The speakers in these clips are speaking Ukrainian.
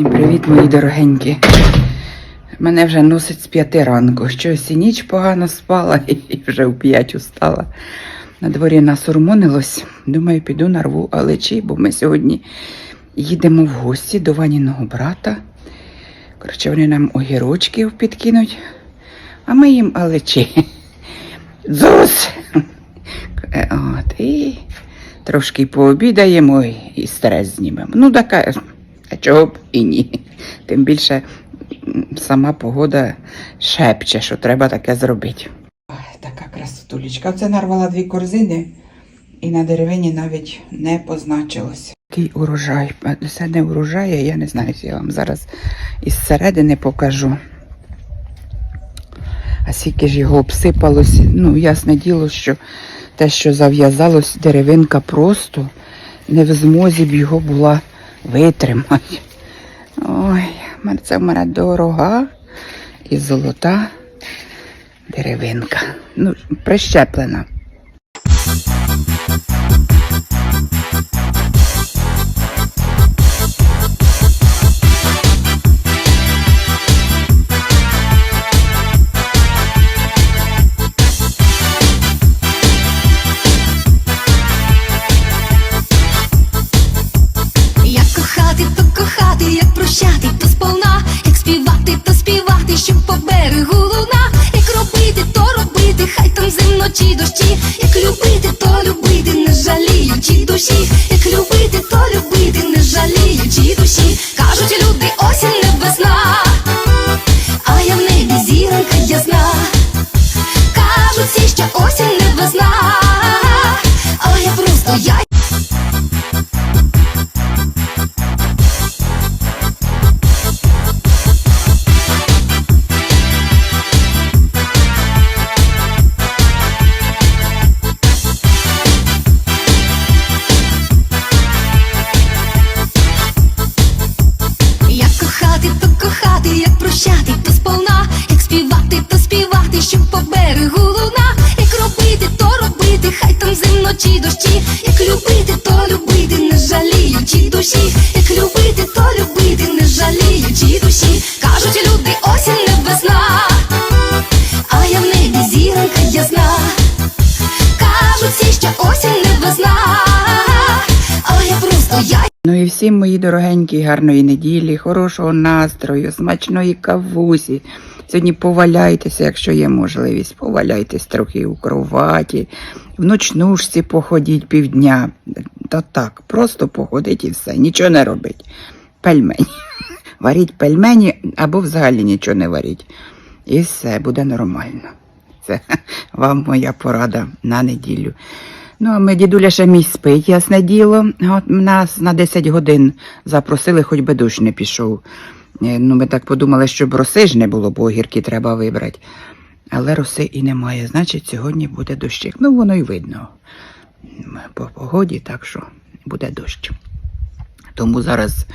Всім привіт, мої дорогенькі. Мене вже носить з п'яти ранку. Щось і ніч погано спала і вже в п'ять устала. На дворі нас урмонилось. Думаю, піду нарву алечі, бо ми сьогодні їдемо в гості до Ваніного брата. Коротше, вони нам огірочків підкинуть, а ми їм алечі. Дзус! Е, От, і трошки пообідаємо і- стрес знімемо. Ну, така, чого б і ні. Тим більше сама погода шепче, що треба таке зробити. Така красотулечка. Це нарвала дві корзини і на деревині навіть не позначилось. Який урожай. Це не урожай, я не знаю, я вам зараз із середини покажу. А скільки ж його обсипалось, ну, ясне діло, що те, що зав'язалось, деревинка просто не в змозі б його була витримати. Ой, це в мене дорога і золота деревинка. Ну, прищеплена. Чи дощі, як любити, то любити, не жаліючи душі, як любити, то чи дощі, як любити, то любити, не жаліючи душі, як любити, то любити, не жаліючи душі. Кажуть люди, осінь не весна, а я в небі зіронька ясна. Кажуть всі, що осінь не весна, а я просто я. Ну і всім мої дорогенькі, гарної неділі, хорошого настрою, смачної кавусі. Сьогодні поваляйтеся, якщо є можливість. Поваляйтесь трохи у кроваті, в ночнушці походіть півдня. Та так, просто походить і все, нічого не робить. Пельмені. Варіть пельмені або взагалі нічого не варіть. І все буде нормально. Це вам моя порада на неділю. Ну, а ми дідуля ще мій спить, ясне діло. От нас на 10 годин запросили, хоч би дощ не пішов. Е, Ну, ми так подумали, щоб роси ж не було, бо огірки треба вибрати. Але роси і немає. Значить, сьогодні буде дощик. Ну, воно й видно по погоді, так що буде дощ. Тому зараз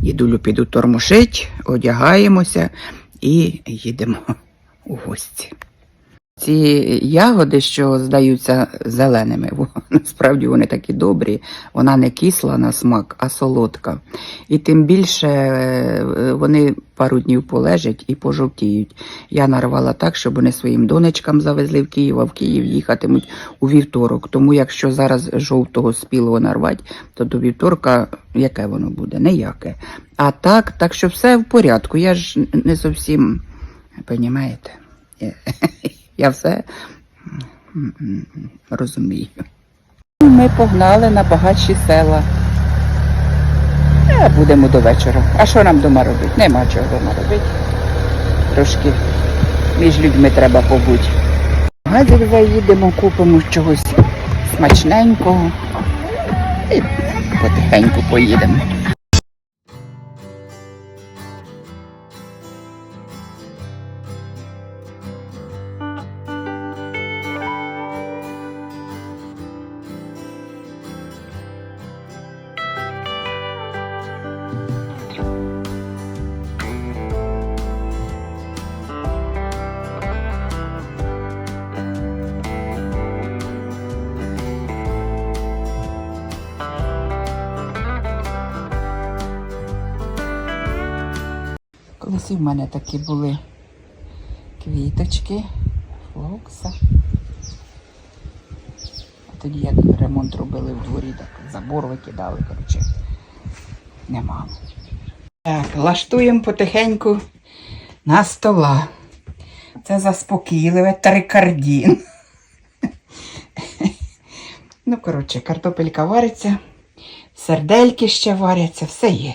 їдулю піду тормошить, одягаємося і їдемо у гості. Ці ягоди, що здаються зеленими, насправді вони такі добрі. Вона не кисла на смак, а солодка. І тим більше е, вони пару днів полежать і пожовтіють. Я нарвала так, щоб вони своїм донечкам завезли в Київ, а в Київ їхатимуть у вівторок. Тому якщо зараз жовтого спілого нарвати, то до вівторка яке воно буде? Ніяке. А так, так що все в порядку. Я ж не зовсім, розумієте? Я все розумію. Ми погнали на багатші села. Е, будемо до вечора. А що нам вдома робити? Нема чого вдома робити. Трошки між людьми треба побути. Газик заїдемо, купимо чогось смачненького і потихеньку поїдемо. Колись і в мене такі були квіточки, флокса. А тоді як ремонт робили в дворі, так забор викидали, коротше. Нема. Так, лаштуємо потихеньку на стола. Це заспокійливе трикардін. Ну, коротше, картопелька вариться, сердельки ще варяться, все є.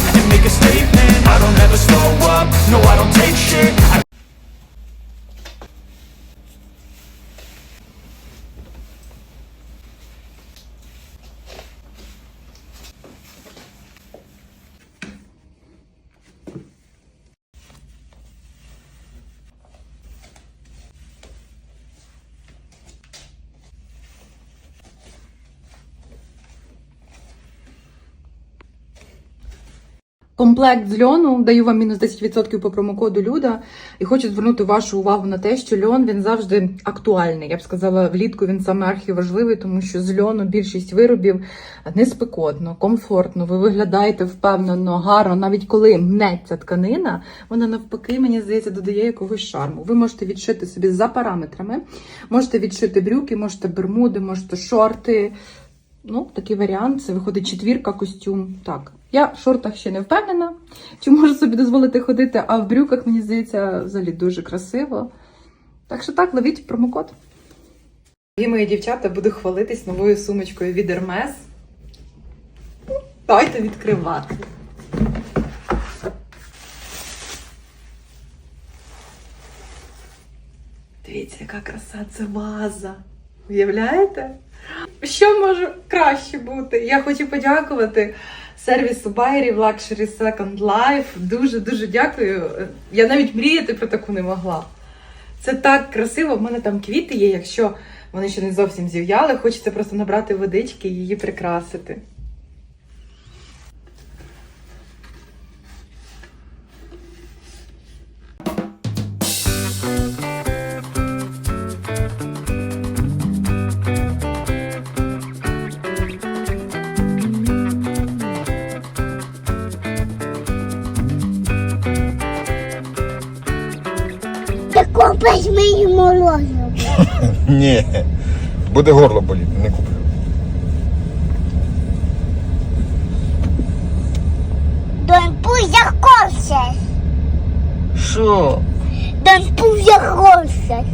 Комплект з льону даю вам мінус 10% по промокоду Люда. І хочу звернути вашу увагу на те, що льон він завжди актуальний. Я б сказала, влітку він саме архіважливий, тому що з льону більшість виробів не спекотно, комфортно. Ви виглядаєте впевнено, гарно, навіть коли мнеться тканина, вона навпаки, мені здається, додає якогось шарму. Ви можете відшити собі за параметрами, можете відшити брюки, можете бермуди, можете шорти. Ну, такий варіант. Це виходить четвірка костюм. Так. Я в шортах ще не впевнена, чи можу собі дозволити ходити, а в брюках, мені здається, взагалі дуже красиво. Так що так, ловіть промокод. І мої дівчата буду хвалитись новою сумочкою від Hermes. Дайте відкривати. Дивіться, яка краса, це ваза. Уявляєте? Що може краще бути? Я хочу подякувати сервісу байерів Luxury Second Life. Дуже дуже дякую. Я навіть мріяти про таку не могла. Це так красиво. В мене там квіти є. Якщо вони ще не зовсім зів'яли, хочеться просто набрати водички і її прикрасити. Купиш мені морозиво. Ні, буде горло боліти, не куплю. Дон пузя хочеш. Що? Дон пузя хочеш.